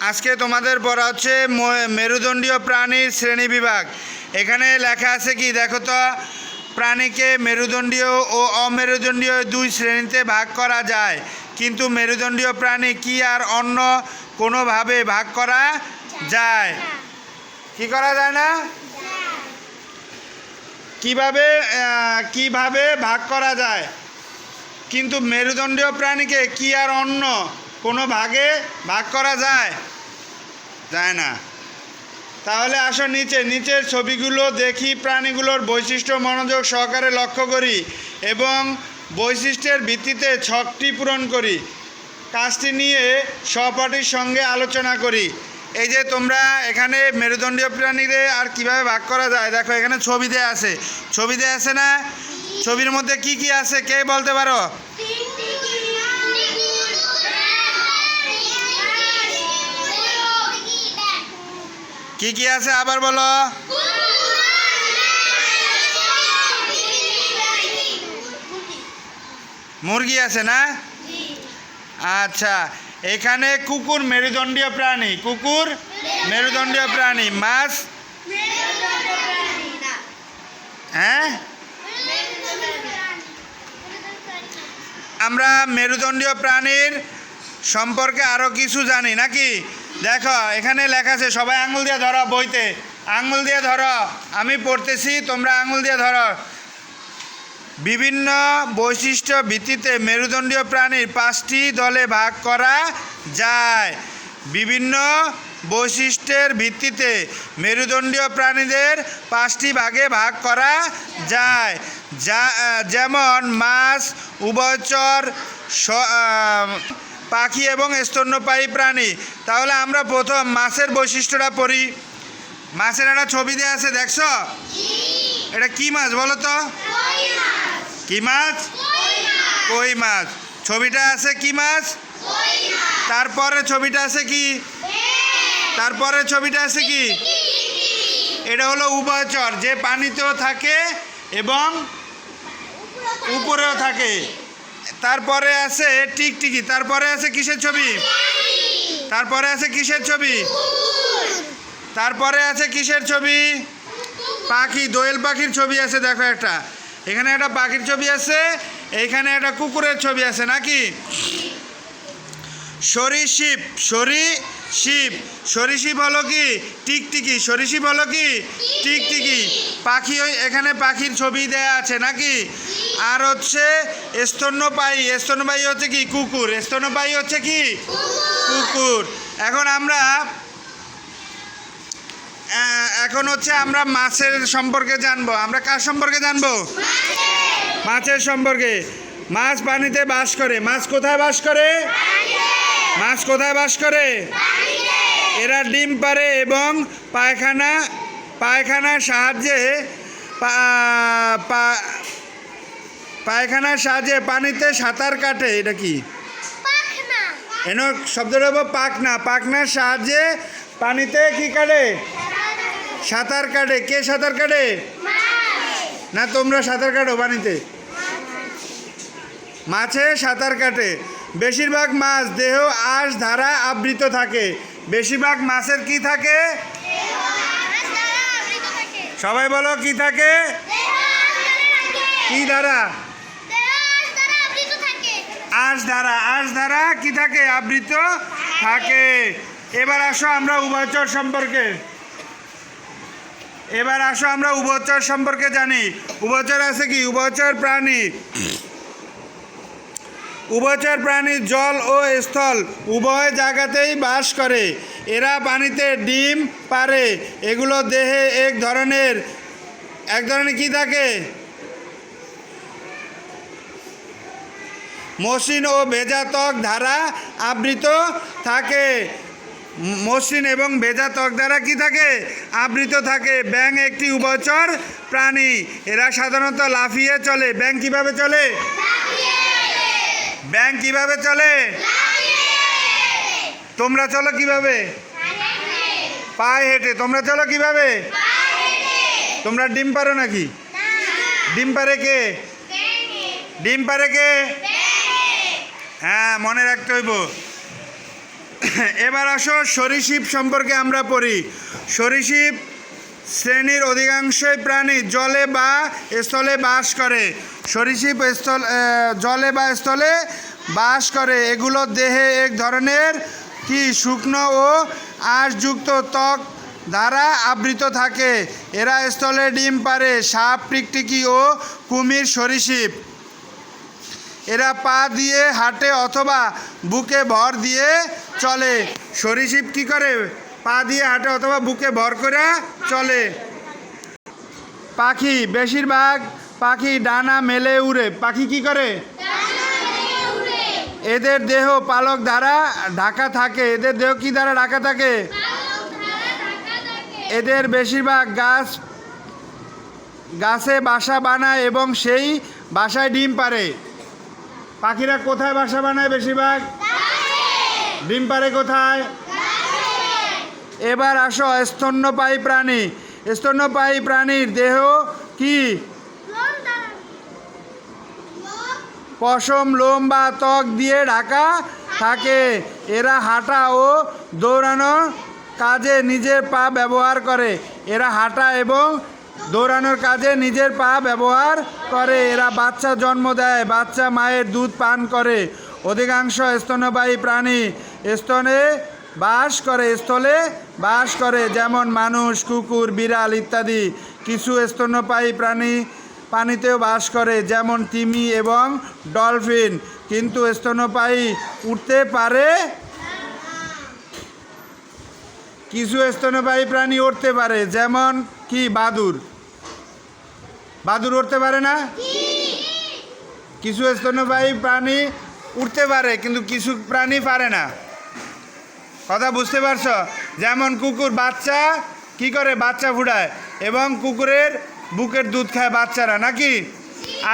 আজকে তোমাদের পড়া হচ্ছে মেরুদণ্ডীয় প্রাণীর শ্রেণি বিভাগ। এখানে লেখা আছে কি? দেখো তো, প্রাণীকে মেরুদণ্ডীয় ও অমেরুদণ্ডীয় দুই শ্রেণীতে ভাগ করা যায়। কিন্তু মেরুদণ্ডীয় প্রাণী কি আর অন্য কোনোভাবে ভাগ করা যায়? কি করা যায় না? কীভাবে কীভাবে ভাগ করা যায়? কিন্তু মেরুদণ্ডীয় প্রাণীকে কি আর অন্য কোনো ভাগে ভাগ করা যায়? যায় না। তাহলে আসো নিচে। নিচের ছবিগুলো দেখি, প্রাণীগুলোর বৈশিষ্ট্য মনোযোগ সহকারে লক্ষ্য করি এবং বৈশিষ্ট্যের ভিত্তিতে ছকটি পূরণ করি। কাজটি নিয়ে সহপাঠীর সঙ্গে আলোচনা করি। এই যে তোমরা এখানে মেরুদণ্ডীয় প্রাণীরে আর কীভাবে ভাগ করা যায়, দেখো এখানে ছবি দেয়া আছে। ছবি দেয়া আছে না? ছবির মধ্যে কি কি আছে? কে বলতে পারো? কি কি আছে আবার বলো? মুরগি আছে না? আচ্ছা এখানে কুকুর মেরুদণ্ডীয় প্রাণী। কুকুর মেরুদণ্ডীয় প্রাণী। মাছ? হ্যাঁ? আমরা মেরুদণ্ডীয় প্রাণীর সম্পর্কে আরও কিছু জানি, নাকি? দেখো, এখানে লেখা আছে, সবাই আঙুল দিয়ে ধরো বইতে। আঙুল দিয়ে ধরো, আমি পড়তেছি, তোমরা আঙুল দিয়ে ধরো। বিভিন্ন বৈশিষ্ট্য ভিত্তিতে মেরুদণ্ডীয় প্রাণীর পাঁচটি দলে ভাগ করা যায়। বিভিন্ন বৈশিষ্ট্যের ভিত্তিতে মেরুদণ্ডীয় প্রাণীদের পাঁচটি ভাগে ভাগ করা যায়। যা যেমন মাছ উভয়চর পাখি এবং স্তন্যপায়ী প্রাণী। তাহলে আমরা প্রথম মাছের বৈশিষ্ট্যটা পড়ি। মাছের একটা ছবি দেওয়া আছে, দেখছ? এটা কি মাছ বলো তো? কি মাছ? কই মাছ। ছবিটা আছে কি মাছ? তারপরে ছবিটা আছে কি? তারপরে ছবিটা আছে কি? এটা হলো উভয়চর যে পানিতেও থাকে এবং উপরেও থাকে। তারপরে আছে টিকটিকি, তারপরে আছে কিসের ছবি? তারপরে আছে কিসের ছবি? তারপরে আছে কিসের ছবি? পাখি, দোয়েল পাখির ছবি আছে, দেখো একটা। এখানে একটা পাখির ছবি আছে, এখানে একটা কুকুরের ছবি আছে, নাকি? সরীসৃপ সরীসৃপ সরীসৃপ হলো কি? টিকটিকি সরীসৃপ হলো কি? টিকটিকি। পাখি এখানে পাখির ছবি দেয়া আছে নাকি? আর হচ্ছে স্তন্যপায়ী স্তন্যপায়ী হচ্ছে কি? কুকুর। স্তন্যপায়ী হচ্ছে কি? কুকুর। এখন আমরা এখন হচ্ছে আমরা মাছের সম্পর্কে জানব। আমরা কার সম্পর্কে জানব? মাছের সম্পর্কে। মাছ পানিতে বাস করে। মাছ কোথায় বাস করে? মাছ কোথায় বাস করে? এরা ডিম পারে এবং পায়খানা পায়খানার সাহায্যে পায়খানার সাহায্যে পানিতে সাঁতার কাটে এটা কি? এন শব্দটা হব পাখনা। পাখনার সাহায্যে পানিতে কি কাটে? সাঁতার কাটে। কে সাঁতার কাটে? না তোমরা সাঁতার কাটো পানিতে। মাছে সাঁতার কাটে। বেশিরভাগ মাছ দেহ, আঁশ, ধারা আবৃত থাকে। বেশিরভাগ মাছের কি থাকে? সবাই বলো কি থাকে? কি ধারা? আঁশ ধারা। আঁশ, ধারা কি থাকে? আবৃত থাকে। এবার আসো আমরা উভয়চর সম্পর্কে। এবার আসো আমরা উভয়চর সম্পর্কে জানি। উভয়চর আছে কি? উভয়চর প্রাণী। উভয়চর প্রাণী জল ও স্থল উভয় জায়গাতেই বাস করে। এরা পানিতে ডিম পারে। এগুলো দেহে এক ধরনের এক ধরনের কি থাকে? মসৃণ ও ভেজা ত্বক দ্বারা আবৃত থাকে। মসৃণ এবং ভেজা ত্বক দ্বারা কি থাকে? আবৃত থাকে। ব্যাং একটি উভচর প্রাণী। এরা সাধারণত লাফিয়ে চলে। ব্যাং কীভাবে চলে? ব্যাং কীভাবে চলে? তোমরা চলো কীভাবে? পায়ে হেঁটে। তোমরা চলো কীভাবে? তোমরা ডিম পারো নাকি? ডিম পারে কে? ডিম পারে কে? হ্যাঁ মনে রাখতে হইব। এবার আসো সরীসৃপ সম্পর্কে আমরা পড়ি। সরীসৃপ শ্রেণির অধিকাংশই প্রাণী জলে বা স্থলে বাস করে। সরীসৃপ স্থল জলে বা স্থলে বাস করে। এগুলো দেহে এক ধরনের কি শুকনো ও আঁশযুক্ত ত্বক দ্বারা আবৃত থাকে। এরা স্থলে ডিম পারে সাপ টিকটিকি ও কুমির সরীসৃপ। এরা পা দিয়ে হাঁটে অথবা বুকে ভর দিয়ে চলে। সরীসৃপ কি করে? পা দিয়ে হাঁটে অথবা বুকে ভর করে চলে। পাখি বেশিরভাগ পাখি ডানা মেলে উড়ে। পাখি কি করে? এদের দেহ পালক দ্বারা ঢাকা থাকে। এদের দেহ কি দ্বারা ঢাকা থাকে? এদের বেশিরভাগ গাছ গাছে বাসা বানায় এবং সেই বাসায় ডিম পারে পাখিরা কোথায় বাসা বানায় বেশিরভাগ? ডিম পারে কোথায়? এবার আসো, স্তন্যপায়ী প্রাণী। স্তন্যপায়ী প্রাণীর দেহ কি? পশম, লোম বা ত্বক দিয়ে ঢাকা থাকে। এরা হাঁটা ও দৌড়ানো কাজে নিজের পা ব্যবহার করে। এরা হাঁটা এবং দৌড়ানোর কাজে নিজের পা ব্যবহার করে। এরা বাচ্চা জন্ম দেয়, বাচ্চা মায়ের দুধ পান করে। অধিকাংশ স্তন্যপায়ী প্রাণী স্তনে বাস করে স্থলে, বাস করে যেমন মানুষ, কুকুর, বিড়াল ইত্যাদি। কিছু স্তন্যপায়ী প্রাণী, পানিতেও বাস করে, যেমন তিমি এবং ডলফিন। কিন্তু স্তন্যপায়ী উঠতে পারে? কিছু স্তন্যপায়ী প্রাণী উঠতে পারে, যেমন কি? বাদুর। বাদুর উঠতে পারে না? কিছু স্তন্যপায়ী প্রাণী উঠতে পারে, কিন্তু কিছু প্রাণী পারে না। কথা বুঝতে পারছ? যেমন কুকুর বাচ্চা, কি করে বাচ্চা ফুটায়? এবং কুকুরের বুকের দুধ খায় বাচ্চারা, নাকি?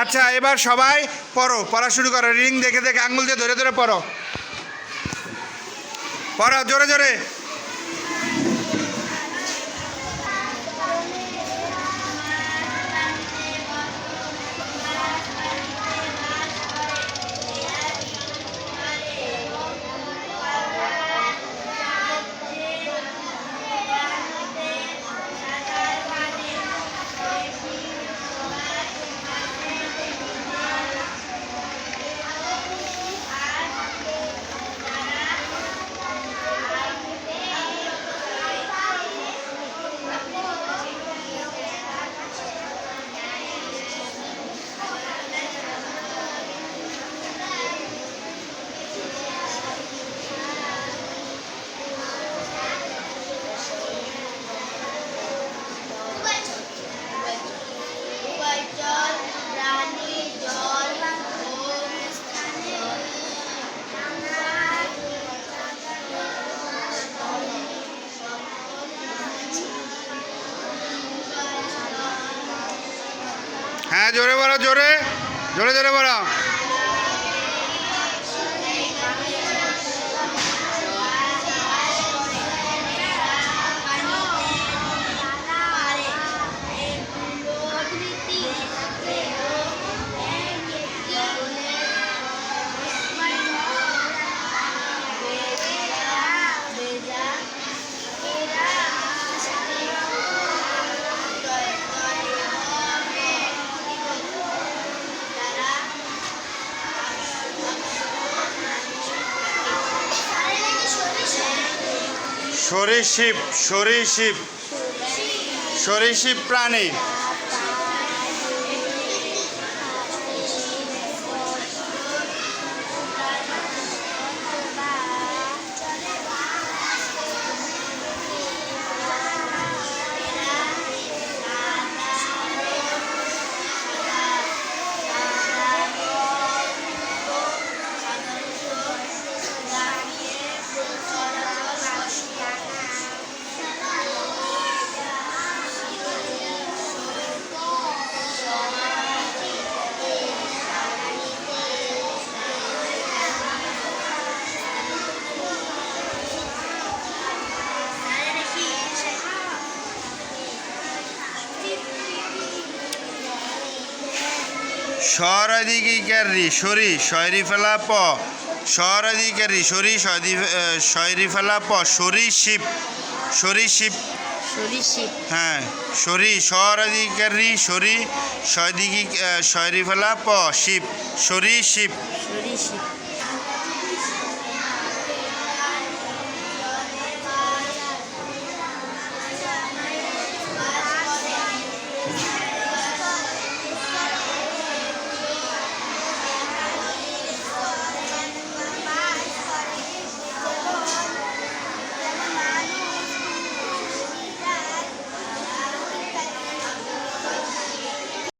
আচ্ছা এবার সবাই পড়ো, পড়া শুরু করো, রিং দেখে দেখে আঙুল দিয়ে ধরে ধরে পড়ো। পড়ো, জোরে জোরে। হ্যাঁ জোরে বলো জোরে। জোরে জোরে বলো। সরীসৃপ সরীসৃপ সরীসৃপ প্রাণী। স্বর দিকে রি সরি শয়রি ফেলা প স্বরাধিকারী সরি ফেলা প সরীসিপ সরীসৃপ হ্যাঁ সরি স্বরাধিকারী সরি সদিকি ফেলা প শিপ সরি সরীসৃপ